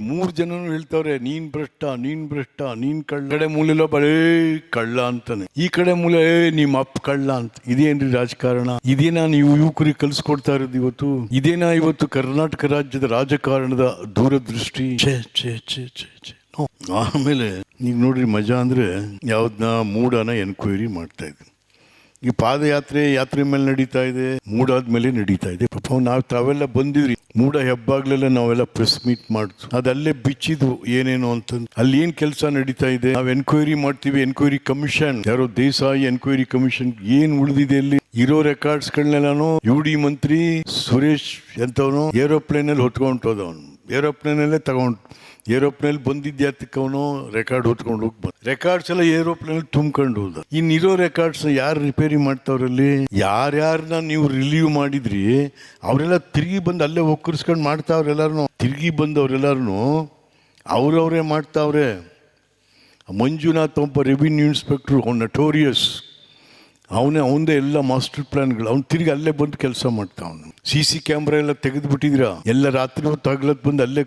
ಮೂರ್ ಜನನು ಹೇಳ್ತಾವ್ರೆ ನೀನ್ ಭ್ರಷ್ಟ ನೀನ್ ಭ್ರಷ್ಟ ನೀನ್ ಕಳ್ಳ. ಕಡೆ ಮೂಲೆಲ್ಲ ಬರೇ ಕಳ್ಳ ಅಂತಾನೆ. ಈ ಕಡೆ ಮೂಲೆ "ಏ, ನಿಮ್ಮ ಅಪ್ಪ ಕಳ್ಳ ಅಂತ. ಇದೇನ್ರಿ ರಾಜಕಾರಣ? ಇದೇನಾ ನೀವು ಯುವಕರಿಗೆ ಕಲ್ಸ್ಕೊಡ್ತಾ ಇರೋದು ಇವತ್ತು? ಇದೇನಾ ಇವತ್ತು ಕರ್ನಾಟಕ ರಾಜ್ಯದ ರಾಜಕಾರಣದ ದೂರದೃಷ್ಟಿ? ಛೇ ಛೇ ಛೇ ಛೇ ಛೇ. ಆಮೇಲೆ ಈಗ ನೋಡ್ರಿ ಮಜಾ ಅಂದ್ರೆ ಯಾವ್ದನ್ನ ಮೂಡನ ಎನ್ಕ್ವೈರಿ ಮಾಡ್ತಾ ಇದ್ದೀನಿ. ಈ ಪಾದಯಾತ್ರೆ ಯಾತ್ರೆ ಮೇಲೆ ನಡೀತಾ ಇದೆ, ಮೂಡಾದ್ಮೇಲೆ ನಡೀತಾ ಇದೆ. ಪಾಪ, ನಾವು ತಾವೆಲ್ಲ ಬಂದಿದ್ರಿ. ಮೂಡ ಹೆಬ್ಬಾಗ್ಲೆಲ್ಲ ನಾವೆಲ್ಲ ಪ್ರೆಸ್ ಮೀಟ್ ಮಾಡ್ತು ಅದಲ್ಲೇ ಬಿಚ್ಚಿದ್ವು ಏನೇನು ಅಂತ ಅಲ್ಲಿ ಏನ್ ಕೆಲಸ ನಡೀತಾ ಇದೆ? ನಾವು ಎನ್ಕ್ವೈರಿ ಮಾಡ್ತೀವಿ ಎನ್ಕ್ವೈರಿ ಕಮಿಷನ್ ಯಾರೋ ದೇಸಾಯಿ ಎನ್ಕ್ವೈರಿ ಕಮಿಷನ್ ಏನ್ ಉಳಿದಿದೆ ಅಲ್ಲಿ? ಇರೋ records ಗಳನ್ನೆಲ್ಲಾನು you D Mantri Suresh ಎಂತವನು aeroplane ಅಲ್ಲಿ ಹೊತ್ಕೊಂಡೋದವನು ಏರೋಪ್ಲೇನ್ ಅಲ್ಲೇ ತಗೊಂಡು ಏರೋಪ್ಲೇನಲ್ಲಿ ಬಂದಿದ್ಯಾತಕ್ಕೆ ರೆಕಾರ್ಡ್ ಹೊತ್ಕೊಂಡು ಹೋಗಿ ಬಂದ. ರೆಕಾರ್ಡ್ಸ್ ಎಲ್ಲ ಏರೋಪ್ಲೇನಲ್ಲಿ ತುಂಬ್ಕೊಂಡು ಹೋದ. ಇನ್ನಿರೋ ರೆಕಾರ್ಡ್ಸ್ ಯಾರು ರಿಪೇರಿ ಮಾಡ್ತಾವ್ರಲ್ಲಿ? ಯಾರ್ಯಾರನ್ನ ನೀವು ರಿಲೀವ್ ಮಾಡಿದ್ರಿ, ಅವರೆಲ್ಲ ತಿರುಗಿ ಬಂದು ಅಲ್ಲೇ ಒಕ್ಕರ್ಸ್ಕೊಂಡು ಮಾಡ್ತಾವ್ರೆಲ್ಲಾರು ತಿರುಗಿ ಬಂದವ್ರೆಲ್ಲಾರು ಅವರವರೇ ಮಾಡ್ತಾವ್ರೆ. ಮಂಜುನಾಥ್ ಒಬ್ಬ ರೆವಿನ್ಯೂ ಇನ್ಸ್ಪೆಕ್ಟ್ರು ನಟೋರಿಯಸ್ ಅವನೇ, ಅವನದೇ ಎಲ್ಲ ಮಾಸ್ಟರ್ ಪ್ಲಾನ್ಗಳು ಅವ್ನು ತಿರುಗಿ ಅಲ್ಲೇ ಬಂದು ಕೆಲಸ ಮಾಡ್ತಾ ಅವನು. ಸಿ ಸಿ ಕ್ಯಾಮ್ರಾ ಎಲ್ಲ ತೆಗೆದು ಬಿಟ್ಟಿದ್ದೀರಾ ಎಲ್ಲ ರಾತ್ರಿ ಹೊತ್ತು ಹಗ್ಲತ್ ಬಂದು ಅಲ್ಲೇ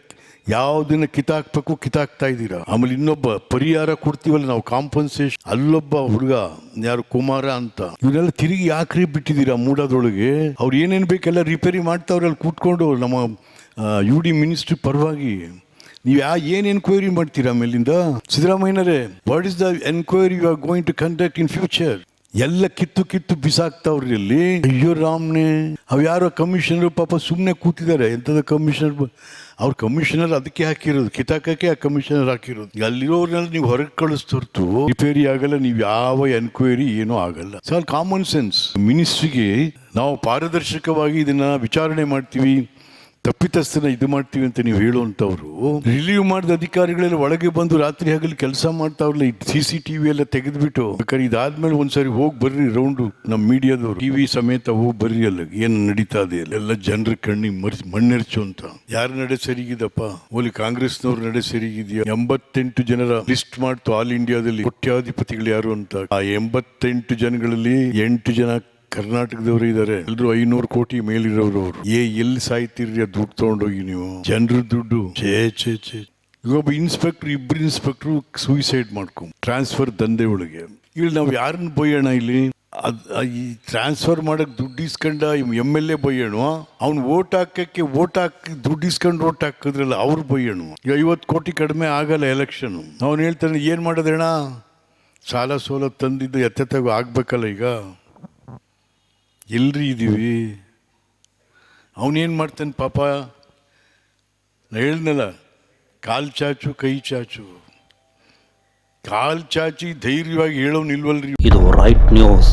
ಯಾವ್ದನ್ನ ಕಿತಾಕ್ಬೇಕು ಕಿತಾಕ್ತಾ ಇದ್ದೀರಾ? ಆಮೇಲೆ ಇನ್ನೊಬ್ಬ ಪರಿಹಾರ ಕೊಡ್ತೀವಲ್ಲ ನಾವು ಕಾಂಪನ್ಸೇಷನ್ ಅಲ್ಲೊಬ್ಬ ಹುಡುಗ, ಯಾರು ಕುಮಾರ ಅಂತ. ಇವನ್ನೆಲ್ಲ ತಿರುಗಿ ಯಾಕ್ರಿ ಬಿಟ್ಟಿದ್ದೀರಾ ಮೂಡದೊಳಗೆ ಅವ್ರು ಏನೇನು ಬೇಕೆಲ್ಲ ರಿಪೇರಿ ಮಾಡ್ತಾವ್ರೆ, ಅಲ್ಲಿ ಕೂತ್ಕೊಂಡು ನಮ್ಮ ಯು ಡಿ ಮಿನಿಸ್ಟ್ರಿ ಪರವಾಗಿ. ನೀವು ಯಾ ಏನು ಎನ್ಕ್ವೈರಿ ಮಾಡ್ತೀರಾ ಮೇಲಿಂದ? ಸಿದ್ದರಾಮಯ್ಯನರೇ what is the enquiry you are going to conduct in future ಎಲ್ಲ ಕಿತ್ತು ಕಿತ್ತು ಬಿಸಾಕ್ತಾವ್ರಿ ಇಲ್ಲಿ ಅಯ್ಯೋ ರಾಮ್ನೆ. ಅವ್ಯಾರೋ ಕಮಿಷನರ್ ಪಾಪ ಸುಮ್ಮನೆ ಕೂತಿದ್ದಾರೆ. ಎಂಥದ ಕಮಿಷನರ್ ಅವ್ರ ಕಮಿಷನರ್ ಅದಕ್ಕೆ ಹಾಕಿರೋದು. ಕಿತಾಕಕ್ಕೆ ಆ ಕಮಿಷನರ್ ಹಾಕಿರೋದು. ಅಲ್ಲಿರೋರ್ನೆಲ್ಲ ನೀವು ಹೊರಗೆ ಕಳಿಸ್ತೊರ್ತು ರಿಪೇರಿ ಆಗಲ್ಲ, ನೀವು ಯಾವ ಎನ್ಕ್ವೈರಿ ಏನೂ ಆಗಲ್ಲ. ಸರ್ ಕಾಮನ್ ಸೆನ್ಸ್ ಮಿನಿಸ್ಟ್ರಿಗೆ ನಾವು ಪಾರದರ್ಶಕವಾಗಿ ಇದನ್ನ ವಿಚಾರಣೆ ಮಾಡ್ತೀವಿ. ತಪ್ಪಿತಸ್ಥನ ಇದು ಮಾಡ್ತೀವಿ ಅಂತ ನೀವು ಹೇಳುವಂಥವ್ರು ರಿಲೀವ್ ಮಾಡಿದ ಅಧಿಕಾರಿಗಳೆಲ್ಲ ಒಳಗೆ ಬಂದು ರಾತ್ರಿ ಹಗಲು ಕೆಲಸ ಮಾಡ್ತಾವ್ರಲ್ಲ ಈ ಸಿ ಸಿ ಟಿವಿ ಎಲ್ಲ ತೆಗೆದ್ಬಿಟ್ಟು. ಬೇಕಾದ್ರೆ ಇದಾದ್ಮೇಲೆ ಒಂದ್ಸರಿ ಹೋಗಿ ಬರ್ರಿ ರೌಂಡು ನಮ್ಮ ಮೀಡಿಯಾದವ್ರು. ಟಿವಿ ಸಮೇತ ಹೋಗಿ ಬರ್ರಿ ಅಲ್ಲ, ಏನು ನಡೀತಾ ಇದೆ ಎಲ್ಲ ಜನರ ಕಣ್ಣಿಗೆ ಮರ್ಚ್ ಮಣ್ಣೆರ್ಚು ಅಂತ. ಯಾರ ನಡೆ ಸರಿಗಿದಪ್ಪ? ಓಲಿ ಕಾಂಗ್ರೆಸ್ನವ್ರು ನಡೆ ಸರಿಗಿದೆಯಾ? ಎಂಬತ್ತೆಂಟು ಜನರ ಲಿಸ್ಟ್ ಮಾಡ್ತು ಆಲ್ ಇಂಡಿಯಾದಲ್ಲಿ. ಕೋಟ್ಯಾಧಿಪತಿಗಳು ಯಾರು ಅಂತ? ಆ ಎಂಬತ್ತೆಂಟು ಜನಗಳಲ್ಲಿ ಎಂಟು ಜನ ಕರ್ನಾಟಕದವರು ಇದ್ದಾರೆ ಎಲ್ಲರೂ ಐನೂರು ಕೋಟಿ ಮೇಲಿರೋರು ಅವರು. ಏ, ಎಲ್ಲಿ ಸಾಯ್ತಿರ್ರಿ ದುಡ್ಡು ತಗೊಂಡೋಗಿ ನೀವು? ಜನರ ದುಡ್ಡು. ಛೇ ಛೇ ಛೇ. ಒಬ್ಬ ಇನ್ಸ್ಪೆಕ್ಟರ್, ಇಬ್ರು ಇನ್ಸ್ಪೆಕ್ಟ್ರು ಸೂಯಿಸೈಡ್ ಮಾಡ್ಕೊ ಟ್ರಾನ್ಸ್ಫರ್ ದಂಧೆ ಒಳಗೆ. ಇಲ್ಲಿ ನಾವು ಯಾರನ್ನ ಬೈಯೋಣ ಇಲ್ಲಿ? ಅದು ಈ ಟ್ರಾನ್ಸ್ಫರ್ ಮಾಡಕ್ಕೆ ದುಡ್ಡು ಇಸ್ಕೊಂಡ ಎಂ ಎಲ್ ಎ ಬೈಯೋಣ ಅವ್ನು ಓಟ್ ಹಾಕಕ್ಕೆ, ಓಟ್ ಹಾಕಿ ದುಡ್ಡು ಇಸ್ಕೊಂಡು ಓಟ್ ಹಾಕಿದ್ರಲ್ಲ, ಅವ್ರು ಬೈಯೋಣ. ಈಗ ಐವತ್ತು ಕೋಟಿ ಕಡಿಮೆ ಆಗಲ್ಲ ಎಲೆಕ್ಷನ್. ಅವ್ನು ಹೇಳ್ತಾನೆ, ಏನು ಮಾಡೋದಣ್ಣ? ಸಾಲ ಸೋಲ ತಂದಿದ್ದು ಎತ್ತೆತ್ತಾಗ ಆಗ್ಬೇಕಲ್ಲ ಈಗ. ಎಲ್ರಿ ಇದ್ದೀವಿ ಅವನೇನು ಮಾಡ್ತಾನೆ ಪಾಪ? ನಾ ಹೇಳ್ದಲ್ಲ ಕಾಲ್ ಚಾಚು, ಕೈ ಚಾಚು. ಕಾಲ್ ಚಾಚಿ ಧೈರ್ಯವಾಗಿ ಹೇಳೋನ್ ಇಲ್ವಲ್ರಿ. ಇದು ರೈಟ್ ನ್ಯೂಸ್